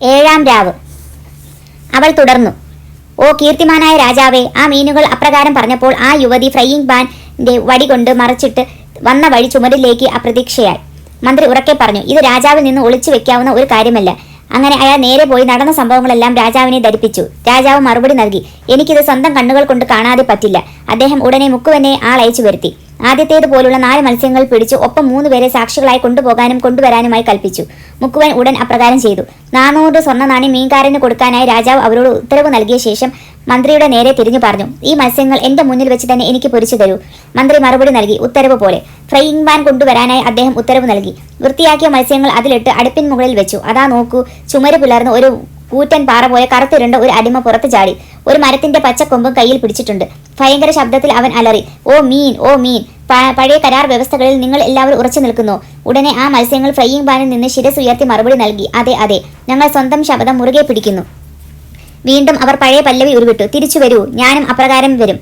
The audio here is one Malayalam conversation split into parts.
ഏഴാം രാവ്. അവൾ തുടർന്നു. ഓ കീർത്തിമാനായ രാജാവേ ആ മീനുകൾ അപ്രകാരം പറഞ്ഞപ്പോൾ ആ യുവതി ഫ്രൈയിങ് വടി കൊണ്ട് മറച്ചിട്ട് വന്ന വഴി ചുമരിലേക്ക് അപ്രതീക്ഷയായി. മന്ത്രി ഉറക്കെ പറഞ്ഞു ഇത് രാജാവിൽ നിന്ന് ഒളിച്ചു വെക്കാവുന്ന ഒരു കാര്യമല്ല. അങ്ങനെ അയാൾ നേരെ പോയി നടന്ന സംഭവങ്ങളെല്ലാം രാജാവിനെ ധരിപ്പിച്ചു. രാജാവ് മറുപടി നൽകി എനിക്കിത് സ്വന്തം കണ്ണുകൾ കൊണ്ട് കാണാതെ പറ്റില്ല. അദ്ദേഹം ഉടനെ മുക്കുവനെ ആളയച്ചു വരുത്തി. ആദ്യത്തേത് പോലുള്ള നാല് മത്സ്യങ്ങൾ പിടിച്ച് ഒപ്പം മൂന്ന് പേരെ സാക്ഷികളായി കൊണ്ടുപോകാനും കൊണ്ടുവരാനുമായി കൽപ്പിച്ചു. മുക്കുവൻ ഉടൻ അപ്രകാരം ചെയ്തു. നാനൂറ് സ്വർണ നാണി മീൻകാരന് കൊടുക്കാനായി രാജാവ് അവരോട് ഉത്തരവ് നൽകിയ ശേഷം മന്ത്രിയുടെ നേരെ തിരിഞ്ഞു പറഞ്ഞു ഈ മത്സ്യങ്ങൾ എന്റെ മുന്നിൽ വെച്ച് തന്നെ എനിക്ക് പൊരിച്ചു തരൂ മന്ത്രി മറുപടി നൽകി ഉത്തരവ് പോലെ. ഫ്രൈയിങ് പാൻ കൊണ്ടുവരാനായി അദ്ദേഹം ഉത്തരവ് നൽകി. വൃത്തിയാക്കിയ മത്സ്യങ്ങൾ അതിലിട്ട് അടുപ്പിൻ മുകളിൽ വെച്ചു. അതാ നോക്കൂ ചുമര് പിളർന്ന് ഒരു കൂറ്റൻ പാറ പോലെ കറുത്തിരുണ്ട ഒരു അടിമ പുറത്ത് ചാടി. ഒരു മരത്തിന്റെ പച്ചക്കൊമ്പും കയ്യിൽ പിടിച്ചിട്ടുണ്ട്. ഭയങ്കര ശബ്ദത്തിൽ അവൻ അലറി ഓ മീൻ ഓ മീൻ. പഴയ കരാർ വ്യവസ്ഥകളിൽ നിങ്ങൾ എല്ലാവരും ഉറച്ചു നിൽക്കുന്നു. ഉടനെ ആ മത്സ്യങ്ങൾ ഫ്രൈയിങ് പാനിൽ നിന്ന് ശിരസ് ഉയർത്തി മറുപടി നൽകി. അതെ അതെ. ഞങ്ങൾ സ്വന്തം ശബ്ദം മുറുകെ പിടിക്കുന്നു. വീണ്ടും അവർ പഴയ പല്ലവി ഉരുവിട്ടു. തിരിച്ചു വരൂ. ഞാനും അപ്രകാരം വരും.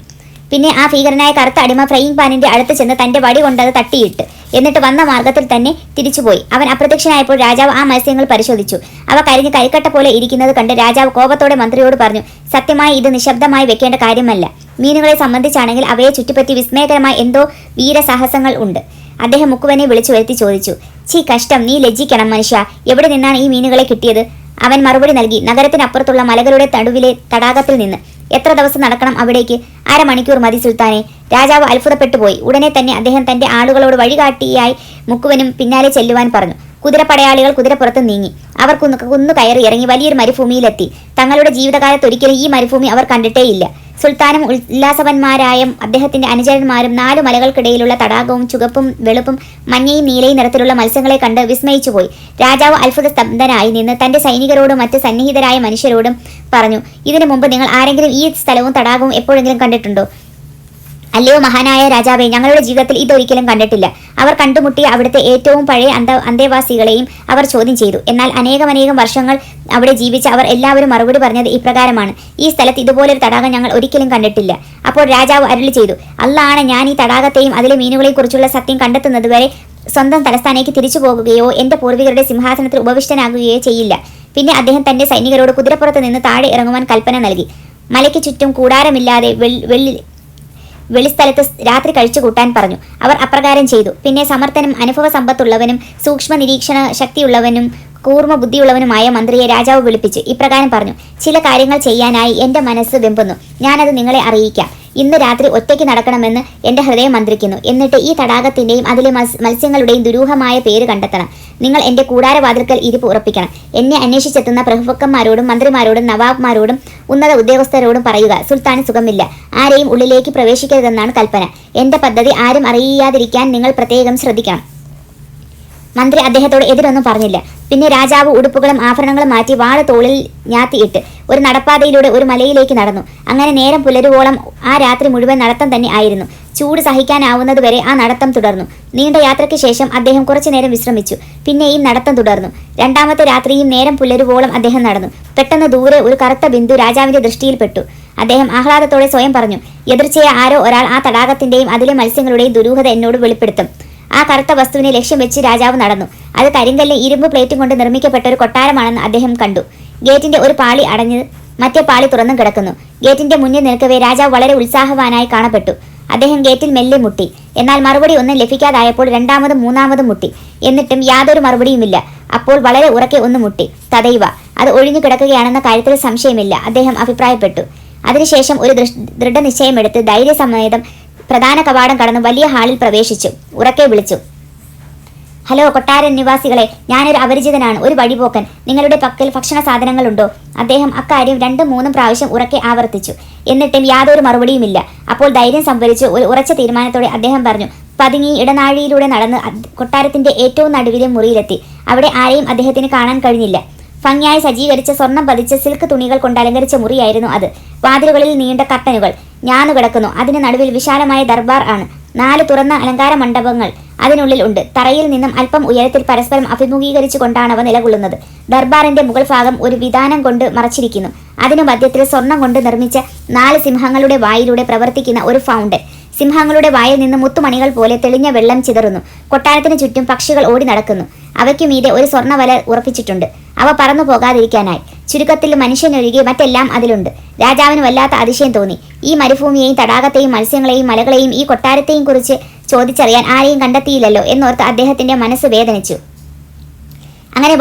പിന്നെ ആ ഭീകരനായ കറുത്ത അടിമ ഫ്രൈയിങ് പാനിന്റെ അടുത്ത് ചെന്ന് തന്റെ വടി കൊണ്ടത് തട്ടിയിട്ട്. എന്നിട്ട് വന്ന മാർഗത്തിൽ തന്നെ തിരിച്ചുപോയി അവൻ അപ്രത്യക്ഷനായപ്പോൾ രാജാവ് ആ മത്സ്യങ്ങൾ പരിശോധിച്ചു. അവ കരിഞ്ഞ് കരിക്കട്ട പോലെ ഇരിക്കുന്നത് കണ്ട് രാജാവ് കോപത്തോടെ മന്ത്രിയോട് പറഞ്ഞു സത്യമായി ഇത് നിശബ്ദമായി വെക്കേണ്ട കാര്യമല്ല. മീനുകളെ സംബന്ധിച്ചാണെങ്കിൽ അവയെ ചുറ്റിപ്പറ്റി വിസ്മയകരമായ എന്തോ വീരസാഹസങ്ങൾ ഉണ്ട്. അദ്ദേഹം മുക്കുവനെ വിളിച്ചു വരുത്തി ചോദിച്ചു ചീ കഷ്ടം. നീ ലജ്ജിക്കണം മനുഷ്യ. എവിടെ നിന്നാണ് ഈ മീനുകളെ കിട്ടിയത്? അവൻ മറുപടി നൽകി നഗരത്തിനപ്പുറത്തുള്ള മലകളുടെ തടുവിലെ തടാകത്തിൽ നിന്ന്. എത്ര ദിവസം നടക്കണം അവിടേക്ക്? അരമണിക്കൂർ മതി സുൽത്താനെ. രാജാവ് അത്ഭുതപ്പെട്ടു പോയി ഉടനെ തന്നെ അദ്ദേഹം തന്റെ ആളുകളോട് വഴികാട്ടിയായി മുക്കുവനും പിന്നാലെ ചെല്ലുവാൻ പറഞ്ഞു. കുതിരപ്പടയാളികൾ കുതിരപ്പുറത്ത് നീങ്ങി. അവർ കുന്നു കയറി ഇറങ്ങി വലിയൊരു മരുഭൂമിയിലെത്തി. തങ്ങളുടെ ജീവിതകാലത്ത് ഒരിക്കലും ഈ മരുഭൂമി അവർ കണ്ടിട്ടേയില്ല. സുൽത്താനും ഉല്ലാസവന്മാരായ അദ്ദേഹത്തിന്റെ അനുചരന്മാരും നാലു മലകൾക്കിടയിലുള്ള തടാകവും ചുവപ്പും വെളുപ്പും മഞ്ഞയും നീലയും നിറത്തിലുള്ള മത്സ്യങ്ങളെ കണ്ട് വിസ്മയിച്ചുപോയി രാജാവ് അത്ഭുത സ്തബ്ധനായി നിന്ന് തന്റെ സൈനികരോടും മറ്റ് സന്നിഹിതരായ മനുഷ്യരോടും പറഞ്ഞു ഇതിനു മുമ്പ് നിങ്ങൾ ആരെങ്കിലും ഈ സ്ഥലവും തടാകവും എപ്പോഴെങ്കിലും കണ്ടിട്ടുണ്ടോ? അല്ലയോ മഹാനായ രാജാവേ ഞങ്ങളുടെ ജീവിതത്തിൽ ഇതൊരിക്കലും കണ്ടിട്ടില്ല. അവർ കണ്ടുമുട്ടി അവിടുത്തെ ഏറ്റവും പഴയ അന്ത അന്തേവാസികളെയും അവർ ചോദ്യം ചെയ്തു. എന്നാൽ അനേകമനേകം വർഷങ്ങൾ അവിടെ ജീവിച്ച അവർ എല്ലാവരും മറുപടി പറഞ്ഞത് ഇപ്രകാരമാണ്. ഈ സ്ഥലത്ത് ഇതുപോലൊരു തടാകം ഞങ്ങൾ ഒരിക്കലും കണ്ടിട്ടില്ല. അപ്പോൾ രാജാവ് അരുളി ചെയ്തു അല്ലാണ് ഞാൻ ഈ തടാകത്തെയും അതിലെ മീനുകളെയും കുറിച്ചുള്ള സത്യം കണ്ടെത്തുന്നത് വരെ സ്വന്തം തലസ്ഥാനേക്ക് തിരിച്ചു പോകുകയോ എന്റെ പൂർവികരുടെ സിംഹാസനത്തിൽ ഉപവിഷ്ടനാകുകയോ ചെയ്യില്ല പിന്നെ അദ്ദേഹം തന്റെ സൈനികരോട് കുതിരപ്പുറത്ത് നിന്ന് താഴെ ഇറങ്ങുവാൻ കൽപ്പന നൽകി. മലയ്ക്ക് ചുറ്റും കൂടാരമില്ലാതെ വെള്ളി വെളിസ്ഥലത്ത് രാത്രി കഴിച്ചു കൂട്ടാൻ പറഞ്ഞു. അവർ അപ്രകാരം ചെയ്തു. പിന്നെ സമർത്ഥനും അനുഭവ സമ്പത്തുള്ളവനും സൂക്ഷ്മ നിരീക്ഷണ ശക്തിയുള്ളവനും കൂർമ്മ ബുദ്ധിയുള്ളവനുമായ മന്ത്രിയെ രാജാവ് വിളിപ്പിച്ചു. ഇപ്രകാരം പറഞ്ഞു ചില കാര്യങ്ങൾ ചെയ്യാനായി എന്റെ മനസ്സ് വെമ്പുന്നു. ഞാനത് നിങ്ങളെ അറിയിക്കാം. ഇന്ന് രാത്രി ഒറ്റയ്ക്ക് നടക്കണമെന്ന് എന്റെ ഹൃദയം മന്ത്രിക്കുന്നു. എന്നിട്ട് ഈ തടാകത്തിന്റെയും അതിലെ മത്സ്യങ്ങളുടെയും ദുരൂഹമായ പേര് കണ്ടെത്തണം. നിങ്ങൾ എന്റെ കൂടാരവാതിൽക്കൽ ഇരിപ്പ് ഉറപ്പിക്കണം. എന്നെ അന്വേഷിച്ചെത്തുന്ന പ്രഭുക്കന്മാരോടും മന്ത്രിമാരോടും നവാബ്മാരോടും ഉന്നത ഉദ്യോഗസ്ഥരോടും പറയുക സുൽത്താൻ സുഖമില്ല. ആരെയും ഉള്ളിലേക്ക് പ്രവേശിക്കരുതെന്നാണ് കൽപ്പന. എന്റെ പദ്ധതി ആരും അറിയാതിരിക്കാൻ നിങ്ങൾ പ്രത്യേകം ശ്രദ്ധിക്കണം. മന്ത്രി അദ്ദേഹത്തോട് എതിരൊന്നും പറഞ്ഞില്ല. പിന്നെ രാജാവ് ഉടുപ്പുകളും ആഭരണങ്ങളും മാറ്റി വാൾ തോളിൽ ഞാത്തിയിട്ട് ഒരു നടപ്പാതയിലൂടെ ഒരു മലയിലേക്ക് നടന്നു. അങ്ങനെ നേരം പുലരുവോളം ആ രാത്രി മുഴുവൻ നടത്തം തന്നെ ആയിരുന്നു. ചൂട് സഹിക്കാനാവുന്നതുവരെ ആ നടത്തം തുടർന്നു. നീണ്ട യാത്രയ്ക്ക് ശേഷം അദ്ദേഹം കുറച്ചു നേരം വിശ്രമിച്ചു. പിന്നെയും നടത്തം തുടർന്നു. രണ്ടാമത്തെ രാത്രിയും നേരം പുലരുവോളം അദ്ദേഹം നടന്നു. പെട്ടെന്ന് ദൂരെ ഒരു കറുത്ത ബിന്ദു രാജാവിന്റെ ദൃഷ്ടിയിൽപ്പെട്ടു. അദ്ദേഹം ആഹ്ലാദത്തോടെ സ്വയം പറഞ്ഞു എതിർച്ചയെ ആരോ ഒരാൾ ആ തടാകത്തിന്റെയും അതിലെ മത്സ്യങ്ങളുടെയും ദുരൂഹത എന്നോട് വെളിപ്പെടുത്തും. ആ കറുത്ത വസ്തുവിനെ ലക്ഷ്യം വെച്ച് രാജാവ് നടന്നു. അത് കരിങ്കല്ല് ഇരുമ്പ് പ്ലേറ്റും കൊണ്ട് നിർമ്മിക്കപ്പെട്ട ഒരു കൊട്ടാരമാണെന്ന് അദ്ദേഹം കണ്ടു. ഗേറ്റിന്റെ ഒരു പാളി അടഞ്ഞ് മറ്റേ പാളി തുറന്നും കിടക്കുന്നു. ഗേറ്റിന്റെ മുന്നിൽ നിൽക്കവേ രാജാവ് വളരെ ഉത്സാഹവാനായി കാണപ്പെട്ടു. അദ്ദേഹം ഗേറ്റിൽ മെല്ലെ മുട്ടി. എന്നാൽ മറുപടി ഒന്നും ലഭിക്കാതായപ്പോൾ രണ്ടാമതും മൂന്നാമതും മുട്ടി. എന്നിട്ടും യാതൊരു മറുപടിയുമില്ല. അപ്പോൾ വളരെ ഉറക്കെ ഒന്ന് മുട്ടി. തദൈവ അത് ഒഴിഞ്ഞു കിടക്കുകയാണെന്ന കാര്യത്തിൽ സംശയമില്ല അദ്ദേഹം അഭിപ്രായപ്പെട്ടു. അതിനുശേഷം ഒരു ദൃഢനിശ്ചയമെടുത്ത് ധൈര്യസമേതം പ്രധാന കവാടം കടന്ന് വലിയ ഹാളിൽ പ്രവേശിച്ചു. ഉറക്കെ വിളിച്ചു. ഹലോ കൊട്ടാരൻ നിവാസികളെ ഞാനൊരു അപരിചിതനാണ്. ഒരു വഴിപോക്കൻ. നിങ്ങളുടെ പക്കൽ ഭക്ഷണ സാധനങ്ങളുണ്ടോ? അദ്ദേഹം അക്കാര്യം രണ്ടും മൂന്നും പ്രാവശ്യം ഉറക്കെ ആവർത്തിച്ചു. എന്നിട്ടും യാതൊരു മറുപടിയുമില്ല. അപ്പോൾ ധൈര്യം സംഭരിച്ച് ഒരു ഉറച്ച തീരുമാനത്തോടെ അദ്ദേഹം പറഞ്ഞു പതുങ്ങി ഇടനാഴിയിലൂടെ നടന്ന് കൊട്ടാരത്തിന്റെ ഏറ്റവും നടുവിലെ മുറിയിലെത്തി. അവിടെ ആരെയും അദ്ദേഹത്തിന് കാണാൻ കഴിഞ്ഞില്ല. ഭംഗിയായി സജ്ജീകരിച്ച സ്വർണം പതിച്ച സിൽക്ക് തുണികൾ കൊണ്ട് അലങ്കരിച്ച മുറിയായിരുന്നു അത്. വാതിലുകളിൽ നീണ്ട കർട്ടനുകൾ. ഞാന്നു കിടക്കുന്നു. അതിന് നടുവിൽ വിശാലമായ ദർബാർ ആണ്. നാല് തുറന്ന അലങ്കാര മണ്ഡപങ്ങൾ അതിനുള്ളിൽ ഉണ്ട്. തറയിൽ നിന്നും അല്പം ഉയരത്തിൽ പരസ്പരം അഭിമുഖീകരിച്ചു കൊണ്ടാണ് അവ നിലകൊള്ളുന്നത്. ദർബാറിന്റെ മുകൾ ഭാഗം ഒരു വിധാനം കൊണ്ട് മറച്ചിരിക്കുന്നു. അതിനു മധ്യത്തിൽ സ്വർണം കൊണ്ട് നിർമ്മിച്ച നാല് സിംഹങ്ങളുടെ വായിലൂടെ പ്രവർത്തിക്കുന്ന ഒരു ഫൗണ്ടൻ. സിംഹങ്ങളുടെ വായിൽ നിന്ന് മുത്തുമണികൾ പോലെ തെളിഞ്ഞ വെള്ളം ചിതറുന്നു. കൊട്ടാരത്തിന് ചുറ്റും പക്ഷികൾ ഓടി നടക്കുന്നു. അവയ്ക്കു മീതെ ഒരു സ്വർണവല ഉറപ്പിച്ചിട്ടുണ്ട്. അവ പറന്നു പോകാതിരിക്കാനായി. ചുരുക്കത്തിൽ മനുഷ്യനൊഴികെ മറ്റെല്ലാം അതിലുണ്ട്. രാജാവിന് വല്ലാത്ത അതിശയം തോന്നി. ഈ മരുഭൂമിയെയും തടാകത്തെയും മത്സ്യങ്ങളെയും മലകളെയും ഈ കൊട്ടാരത്തെയും കുറിച്ച് ചോദിച്ചറിയാൻ ആരെയും കണ്ടെത്തിയില്ലല്ലോ എന്നോർത്ത് അദ്ദേഹത്തിന്റെ മനസ്സ് വേദനിച്ചു. അങ്ങനെ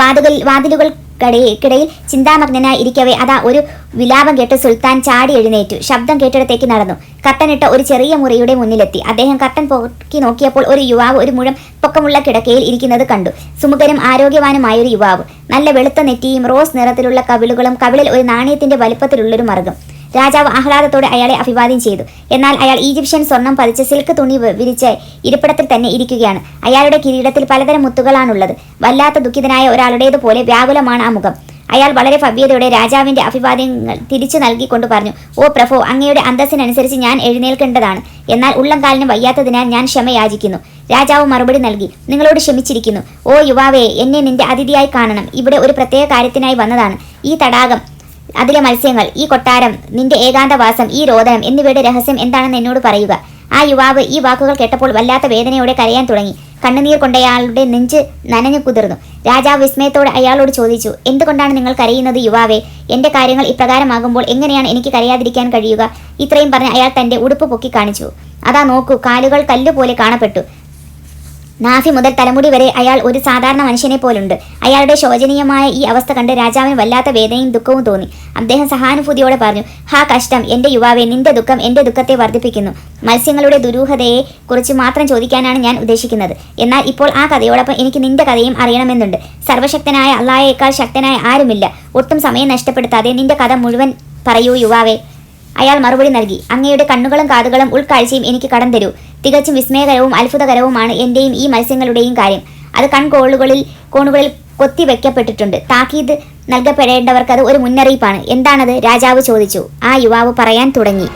വാതുകൾ വാതിലുകൾക്കിടയിൽ ചിന്താമഗ്നനായി ഇരിക്കവേ അതാ ഒരു വിലാപം കേട്ട് സുൽത്താൻ ചാടി എഴുന്നേറ്റു. ശബ്ദം കേട്ടിടത്തേക്ക് നടന്നു. കട്ടനിട്ട ഒരു ചെറിയ മുറിയുടെ മുന്നിലെത്തി. അദ്ദേഹം കട്ടൻ പൊക്കി നോക്കിയപ്പോൾ ഒരു യുവാവ് ഒരു മുഴം പൊക്കമുള്ള കിടക്കയിൽ ഇരിക്കുന്നത് കണ്ടു. സുമുഖനും ആരോഗ്യവാനുമായ ഒരു യുവാവ്. നല്ല വെളുത്ത നെറ്റിയും റോസ് നിറത്തിലുള്ള കവിളുകളും കവിളിൽ ഒരു നാണയത്തിന്റെ വലുപ്പത്തിലുള്ളൊരു മർഗം രാജാവ് ആഹ്ലാദത്തോടെ അയാളെ അഭിവാദ്യം ചെയ്തു. എന്നാൽ അയാൾ ഈജിപ്ഷ്യൻ സ്വർണം പതിച്ച സിൽക്ക് തുണി വിരിച്ച് ഇരിപ്പിടത്തിൽ തന്നെ ഇരിക്കുകയാണ്. അയാളുടെ കിരീടത്തിൽ പലതരം മുത്തുകളാണുള്ളത്. വല്ലാത്ത ദുഃഖിതനായ ഒരാളുടേതുപോലെ വ്യാകുലമാണ് ആ മുഖം. അയാൾ വളരെ ഭവ്യതയോടെ രാജാവിന്റെ അഭിവാദ്യങ്ങൾ തിരിച്ചു നൽകിക്കൊണ്ട് പറഞ്ഞു ഓ പ്രഭോ അങ്ങയുടെ അന്തസ്സിനനുസരിച്ച് ഞാൻ എഴുന്നേൽക്കേണ്ടതാണ്. എന്നാൽ ഉള്ളം കാലിന് വയ്യാത്തതിനാൽ ഞാൻ ക്ഷമയാചിക്കുന്നു. രാജാവ് മറുപടി നൽകി നിങ്ങളോട് ക്ഷമിച്ചിരിക്കുന്നു. ഓ യുവാവേ എന്നെ നിന്റെ അതിഥിയായി കാണണം. ഇവിടെ ഒരു പ്രത്യേക കാര്യത്തിനായി വന്നതാണ്. ഈ തടാകം അതിലെ മത്സ്യങ്ങൾ ഈ കൊട്ടാരം നിന്റെ ഏകാന്തവാസം ഈ രോദനം എന്നിവയുടെ രഹസ്യം എന്താണെന്ന് എന്നോട് പറയുക. ആ യുവാവ് ഈ വാക്കുകൾ കേട്ടപ്പോൾ വല്ലാത്ത വേദനയോടെ കരയാൻ തുടങ്ങി. കണ്ണുനീർ കൊണ്ടയാളുടെ നെഞ്ച് നനഞ്ഞു കുതിർന്നു. രാജാവ് വിസ്മയത്തോടെ അയാളോട് ചോദിച്ചു എന്തുകൊണ്ടാണ് നിങ്ങൾ കരയുന്നത് യുവാവേ? എന്റെ കാര്യങ്ങൾ ഇപ്രകാരമാകുമ്പോൾ എങ്ങനെയാണ് എനിക്ക് കരയാതിരിക്കാൻ കഴിയുക? ഇത്രയും പറഞ്ഞ് അയാൾ തന്റെ ഉടുപ്പ് പൊക്കി കാണിച്ചു. അതാ നോക്കൂ കാലുകൾ കല്ലുപോലെ കാണപ്പെട്ടു. നാഫി മുതൽ തലമുടി വരെ അയാൾ ഒരു സാധാരണ മനുഷ്യനെ പോലുണ്ട്. അയാളുടെ ശോചനീയമായ ഈ അവസ്ഥ കണ്ട് രാജാവിന് വല്ലാത്ത വേദനയും ദുഃഖവും തോന്നി. അദ്ദേഹം സഹാനുഭൂതിയോടെ പറഞ്ഞു ഹാ കഷ്ടം. എന്റെ യുവാവെ നിന്റെ ദുഃഖം എന്റെ ദുഃഖത്തെ വർദ്ധിപ്പിക്കുന്നു. മത്സ്യങ്ങളുടെ ദുരൂഹതയെ കുറിച്ച് മാത്രം ചോദിക്കാനാണ് ഞാൻ ഉദ്ദേശിക്കുന്നത്. എന്നാൽ ഇപ്പോൾ ആ കഥയോടൊപ്പം എനിക്ക് നിന്റെ കഥയും അറിയണമെന്നുണ്ട്. സർവശക്തനായ അള്ളായേക്കാൾ ശക്തനായ ആരുമില്ല. ഒട്ടും സമയം നഷ്ടപ്പെടുത്താതെ നിന്റെ കഥ മുഴുവൻ പറയൂ യുവാവേ. അയാൾ മറുപടി നൽകി അങ്ങയുടെ കണ്ണുകളും കാതുകളും ഉൾക്കാഴ്ചയും എനിക്ക് കടം തരൂ. തികച്ചും വിസ്മയകരവും അത്ഭുതകരവുമാണ് എന്റെയും ഈ മത്സ്യങ്ങളുടെയും കാര്യം. അത് കൺകോളുകളിൽ കോണുകളിൽ കൊത്തിവെക്കപ്പെട്ടിട്ടുണ്ട് താക്കീത് നൽകപ്പെടേണ്ടവർക്ക് അത് ഒരു മുന്നറിയിപ്പാണ്. എന്താണത്? രാജാവ് ചോദിച്ചു. ആ യുവാവ് പറയാൻ തുടങ്ങി.